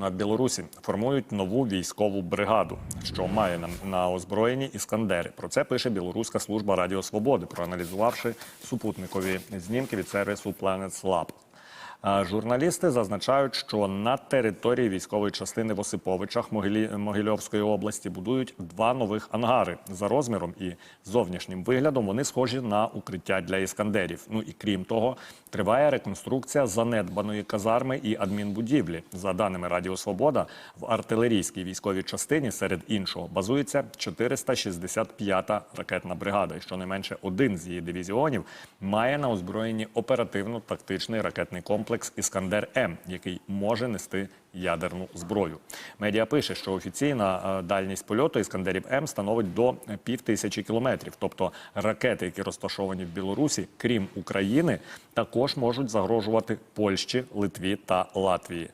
На Білорусі формують нову військову бригаду, що має на, на озброєнні іскандери. Про це пише Білоруська служба Радіо Свободи, проаналізувавши супутникові знімки від сервісу Planet Lab. Журналісти зазначають, що на території військової частини в Осиповичах. Могильовської області будують два нових ангари за розміром і зовнішнім виглядом. Вони схожі на укриття для іскандерів. Ну і крім того, триває реконструкція занедбаної казарми і адмінбудівлі. За даними Радіо Свобода, в артилерійській військовій частині серед іншого базується 465-та ракетна бригада. І щонайменше один з її дивізіонів має на озброєнні оперативно-тактичний ракетний комплекс Іскандер М, який може нести ядерну зброю. Медіа пише, що офіційна е, дальність польоту іскандерів М становить до півтисячі кілометрів. Тобто ракети, які розташовані в Білорусі, крім України, також можуть загрожувати Польщі, Литві та Латвії.